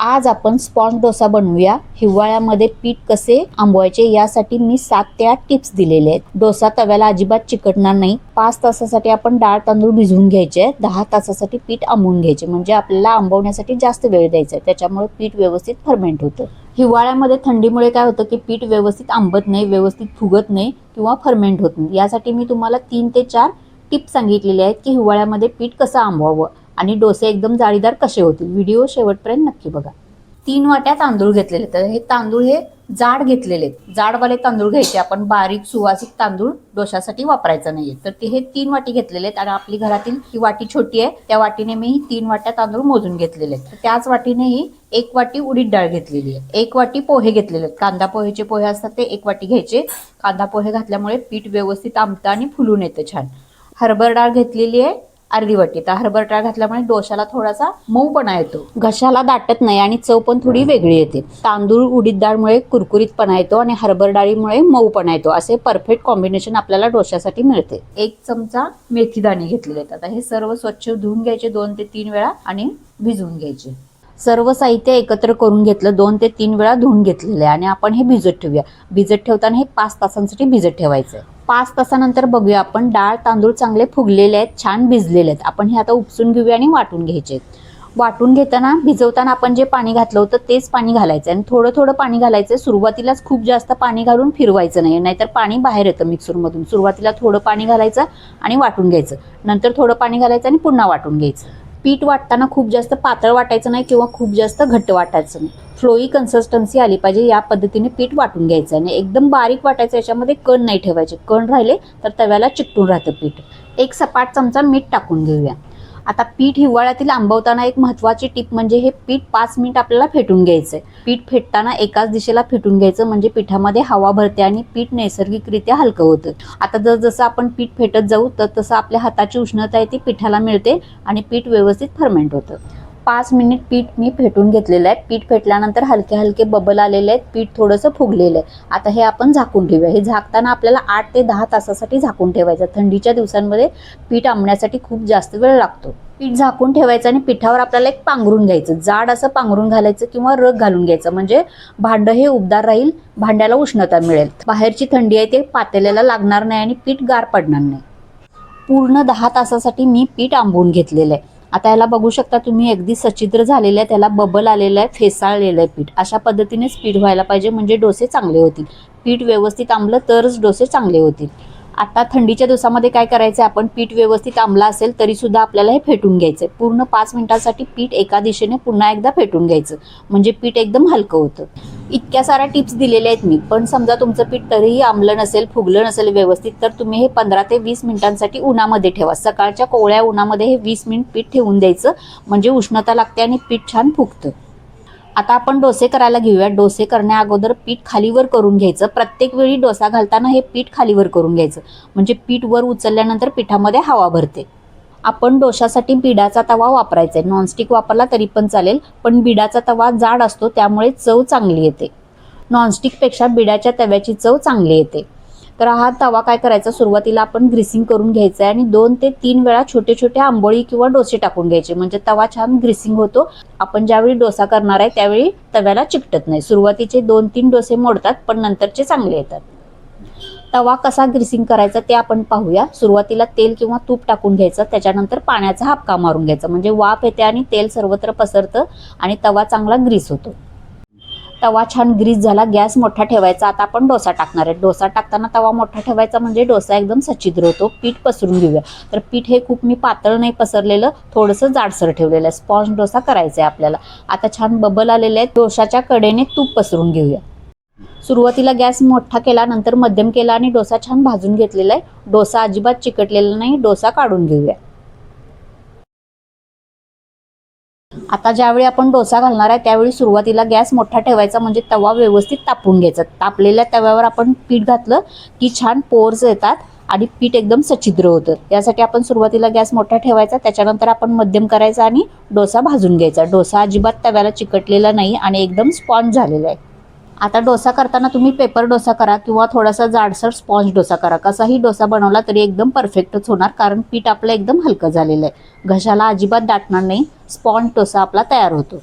आज आपण स्पॉन्ज डोसा बनवूया. हिवाळ्यामध्ये पीठ कसे आंबवायचे यासाठी मी सात ते आठ टिप्स दिलेले आहेत. डोसा तव्याला अजिबात चिकटणार नाही. पाच तासासाठी आपण डाळ तांदूळ भिजवून घ्यायचे दहा तासासाठी पीठ आंबवून घ्यायचे म्हणजे आपल्याला आंबवण्यासाठी जास्त वेळ द्यायचा आहे. त्याच्यामुळे पीठ व्यवस्थित फर्मेंट होतं. हिवाळ्यामध्ये थंडीमुळे काय होतं की पीठ व्यवस्थित आंबत नाही व्यवस्थित फुगत नाही किंवा फर्मेंट होत नाही. यासाठी मी तुम्हाला तीन ते चार टिप्स सांगितलेले आहेत की हिवाळ्यामध्ये पीठ कसं आंबवावं. आणि डोसे एकदम जाळीदार कसे होतील? व्हिडिओ शेवटपर्यंत नक्की बघा. तीन वाट्या तांदूळ घेतलेले तर हे तांदूळ हे जाड घेतलेले आहेत. जाडवाले तांदूळ घ्यायचे. आपण बारीक सुवासिक तांदूळ डोशासाठी वापरायचा नाहीये. तर ते हे तीन वाटी घेतलेले आहेत आणि आपली घरातील ही वाटी छोटी आहे. त्या वाटीने मी ही तीन वाट्या तांदूळ मोजून घेतलेले आहेत. त्याच वाटीने ही एक वाटी उडीद डाळ घेतलेली आहे. एक वाटी पोहे घेतलेले आहेत. कांदा पोहेचे पोहे असतात ते एक वाटी घ्यायचे. कांदा पोहे घातल्यामुळे पीठ व्यवस्थित आमतं आणि फुलून येतं छान. हरभर डाळ घेतलेली आहे. अर्धी वाटी तर हरभर डाळ घातल्यामुळे डोशाला थोडासा मऊपणा येतो. घशाला दाटत नाही आणि चव पण थोडी वेगळी येते. तांदूळ उडीद डाळमुळे कुरकुरीतपणा येतो आणि हरभर डाळीमुळे मऊपणा येतो. असे परफेक्ट कॉम्बिनेशन आपल्याला डोशासाठी मिळते. एक चमचा मेथी दाणे घेतलेले आहेत. आता हे सर्व स्वच्छ धुवून घ्यायचे दोन ते तीन वेळा आणि भिजवून घ्यायचे. सर्व साहित्य एकत्र करून घेतलं दोन ते तीन वेळा धुवून घेतलेलं आहे. आणि आपण हे भिजत ठेवूया. भिजत ठेवताना हे पाच तासांसाठी भिजत ठेवायचं पाच तासानंतर बघूया आपण डाळ तांदूळ चांगले फुगलेले आहेत छान भिजलेले आहेत. आपण हे आता उपसून घेऊया आणि वाटून घ्यायचे आहेत. वाटून घेताना भिजवताना आपण जे पाणी घातलं होतं तेच पाणी घालायचं आणि थोडं थोडं पाणी घालायचं सुरुवातीलाच खूप जास्त पाणी घालून फिरवायचं नाही. नाहीतर पाणी बाहेर येतं मिक्सरमधून. सुरुवातीला थोडं पाणी घालायचं आणि वाटून घ्यायचं. नंतर थोडं पाणी घालायचं आणि पुन्हा वाटून घ्यायचं. पीठ वाटताना खूप जास्त पातळ वाटायचं नाही किंवा खूप जास्त घट्ट वाटायचं नाही. फ्लोई कन्सिस्टन्सी आली पाहिजे या पद्धतीने पीठ वाटून घ्यायचं आणि एकदम बारीक वाटायचं याच्यामध्ये कण नाही ठेवायचे. कण राहिले तर तव्याला चिकटून राहतं पीठ. एक सपाट चमचा मीठ टाकून घेऊया. आता पीठ हिवाळ्यातील आंबवताना एक महत्त्वाची टीप म्हणजे हे पीठ पाच मिनिट आपल्याला फेटून घ्यायचं आहे पीठ फेटताना एकाच दिशेला फेटून घ्यायचं म्हणजे पिठामध्ये हवा भरते आणि पीठ नैसर्गिकरित्या हलकं होतं. आता जर जसं आपण पीठ फेटत जाऊ तर तसं आपल्या हाताची उष्णता आहे ती पिठाला मिळते आणि पीठ व्यवस्थित फर्मेंट होतं. पाच मिनिट पीठ मी फेटून घेतलेलं आहे. पीठ फेटल्यानंतर हलके हलके बबल आलेले आहेत. पीठ थोडंसं फुगलेलं आहे. आता हे आपण झाकून ठेवूया. हे झाकताना आपल्याला आठ ते दहा तासासाठी झाकून ठेवायचं थंडीच्या दिवसांमध्ये पीठ आंबण्यासाठी खूप जास्त वेळ लागतो. पीठ झाकून ठेवायचं आणि पिठावर आपल्याला एक पांघरून घ्यायचं. जाड असं पांघरून घालायचं किंवा रग घालून घ्यायचं. म्हणजे भांडं हे उबदार राहील भांड्याला उष्णता मिळेल. बाहेरची थंडी आहे ते पातेल्याला लागणार नाही आणि पीठ गार पडणार नाही. पूर्ण दहा तासासाठी मी पीठ आंबून घेतलेलं आहे. आता याला बघू शकता तुम्ही अगदी सचिद्र झालेलं आहे त्याला बबल आलेलं आहे फेसाळलेलं आहे पीठ. अशा पद्धतीनेच पीठ व्हायला पाहिजे म्हणजे डोसे चांगले होतील. पीठ व्यवस्थित आंबलं तरच डोसे चांगले होतील. आता थंडीच्या दिवसामध्ये काय करायचं आपण पीठ व्यवस्थित आंबला असेल तरी सुद्धा आपल्याला हे फेटून घ्यायचं आहे पूर्ण पाच मिनिटांसाठी पीठ एका दिशेने पुन्हा एकदा फेटून घ्यायचं. म्हणजे पीठ एकदम हलकं होतं. इतक्या साऱ्या टिप्स दिलेल्या आहेत मी. पण समजा तुमचं पीठ तरीही आंबलं नसेल फुगलं नसेल व्यवस्थित तर तुम्ही हे पंधरा ते वीस मिनिटांसाठी उन्हामध्ये ठेवा. सकाळच्या कोवळ्या उन्हामध्ये हे वीस मिनिट पीठ ठेवून द्यायचं म्हणजे उष्णता लागते आणि पीठ छान फुगतं. आता आपण डोसे करायला घेऊया डोसे करण्या अगोदर पीठ खालीवर करून घ्यायचं. प्रत्येक वेळी डोसा घालताना हे पीठ खालीवर करून घ्यायचं. म्हणजे पीठ वर उचलल्यानंतर पिठामध्ये हवा भरते. आपण डोशासाठी बिडाचा तवा वापरायचा आहे. नॉनस्टिक वापरला तरी पण चालेल पण बिडाचा तवा जाड असतो त्यामुळे चव चांगली येते. नॉनस्टिकपेक्षा बिडाच्या तव्याची चव चांगली येते. तर हा तवा काय करायचा? सुरुवातीला आपण ग्रीसिंग करून घ्यायचा आहे आणि दोन ते तीन वेळा छोटे छोटे आंबोळी किंवा डोसे टाकून घ्यायचे. म्हणजे तवा छान ग्रीसिंग होतो. आपण ज्यावेळी डोसा करणार आहे त्यावेळी तव्याला चिकटत नाही. सुरुवातीचे दोन तीन डोसे मोडतात पण नंतरचे चांगले येतात. तवा कसा ग्रिसिंग करायचा ते आपण पाहूया. सुरुवातीला तेल किंवा तूप टाकून घ्यायचं त्याच्यानंतर पाण्याचा हापका मारून घ्यायचा. म्हणजे वाफ येते आणि तेल सर्वत्र पसरतं आणि तवा चांगला ग्रीस होतो. तवा छान ग्रीस झाला गॅस मोठा ठेवायचा. आता आपण डोसा टाकणार आहे. डोसा टाकताना तवा मोठा ठेवायचा म्हणजे डोसा एकदम सच्छिद्र होतो. पीठ पसरून घेऊया. तर पीठ हे खूप मी पातळ नाही पसरलेलं थोडंसं जाडसर ठेवलेलं आहे. स्पॉन्ज डोसा करायचा आहे आपल्याला. आता छान बबल आलेले आहेत. डोशाच्या कडेने तूप पसरून घेऊया. सुरुवातीला गॅस मोठा केला नंतर मध्यम केला आणि डोसा छान भाजून घेतलेला आहे. डोसा अजिबात चिकटलेला नाही डोसा काढून घेऊया. आता ज्यावेळी आपण डोसा घालणार आहे त्यावेळी सुरुवातीला गॅस मोठा ठेवायचा म्हणजे तवा व्यवस्थित तापून घ्यायचा. तापलेल्या तव्यावर आपण पीठ घातलं की छान पोर्स येतात आणि पीठ एकदम सच्छिद्र होतं. यासाठी आपण सुरुवातीला गॅस मोठा ठेवायचा त्याच्यानंतर आपण मध्यम करायचा आणि डोसा भाजून घ्यायचा. डोसा अजिबात तव्याला चिकटलेला नाही आणि एकदम स्पॉन्ज झालेला आहे. आता डोसा करताना तुम्ही पेपर डोसा करा किंवा थोडासा जाडसर स्पॉन्ज डोसा करा. कसाही डोसा बनवला तरी एकदम परफेक्टच होणार कारण पीठ आपलं एकदम हलकं झालेलं आहे. घशाला अजिबात दाटणार नाही स्पॉन्ज डोसा आपला तयार होतो.